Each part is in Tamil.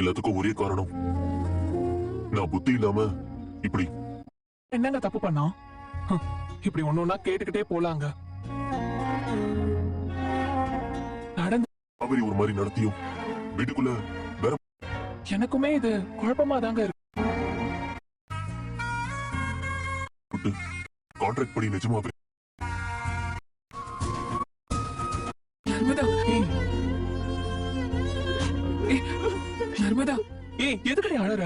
எல்லாத்துக்கும் ஒரே காரணம். நான் புத்தி இல்லாம இப்படி என்னங்க தப்பு பண்ணா? இப்படி ஒன்னொன்னா கேட்டுக்கிட்டே போலாங்க. நடந்து காவேரி ஒரு மாதிரி நடத்தியும் வீட்டுக்குள்ள வேற எனக்குமே இது குழப்பமா தாங்க இருக்கு கான்ட்ராக்ட் படி நிஜமாவே நர்மதா ஏய் எதுக்கடி அழற?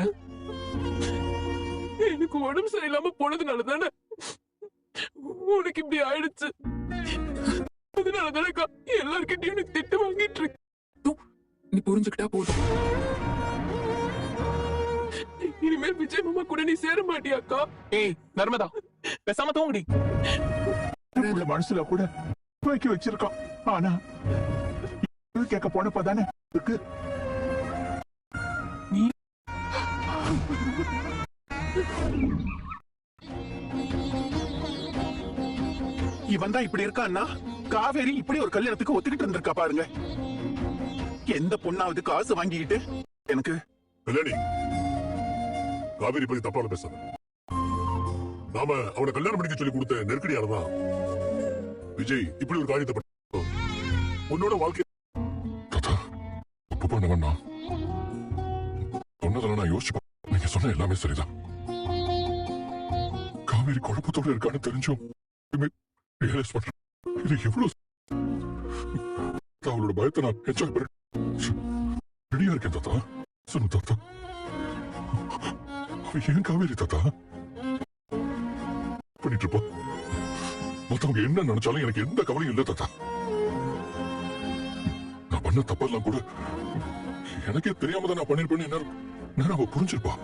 எனக்கு உடம்பு சரியில்லாம போனதுனால தானே உனக்கு இப்படி ஆயிடுச்சு. அதனால தானேக்கா எல்லார்கிட்டயும் எனக்கு திட்டு வாங்கிட்டு இருக்கு. நீ புரிஞ்சுக்கிட்டா போதும். இனிமேல் விஜய் மாமா கூட நீ சேர மாட்டியாக்கா ஏய் நர்மதா பேசாம தூங்குடி. மனசுல கூட தூக்கி வச்சிருக்கான். ஆனா இது கேட்க போனப்ப தானே இருக்கு. இவன் தான் இப்படி இருக்கான்னா காவேரி இப்படி ஒரு கல்யாணத்துக்கு ஒத்துக்கிட்டு இருந்திருக்கா பாருங்க. எந்த பொண்ணாவது காசு வாங்கிக்கிட்டு எனக்கு கல்யாணி காவேரி பத்தி தப்பால பேசாத. நாம அவனை கல்யாணம் பண்ணிக்க சொல்லி கொடுத்த நெருக்கடியானதான் விஜய் இப்படி ஒரு காரியத்தை பண்ண உன்னோட வாழ்க்கை தாத்தா தப்பு பண்ணவன் நான் சொன்னதெல்லாம் நான் யோசிச்சு நீங்க சொன்ன எல்லாமே சரிதான். காவேரி குழப்பத்தோட இருக்கான்னு தெரிஞ்சும் ரியலைஸ் பண்றேன் இது எவ்வளவு அவளோட பயத்தை நான் என்ஜாய் பண்ண ரெடியா இருக்கேன் தாத்தா. சொல்லு தாத்தா. அவ ஏன் காவேரி தாத்தா. பண்ணிட்டு இருப்பா. மத்தவங்க என்ன நினைச்சாலும் எனக்கு எந்த கவலையும் இல்லை தாத்தா. நான் பண்ண தப்பெல்லாம் கூட எனக்கே தெரியாம தான் நான் பண்ணிருப்பேன்னு என்ன அவ புரிஞ்சிருப்பா.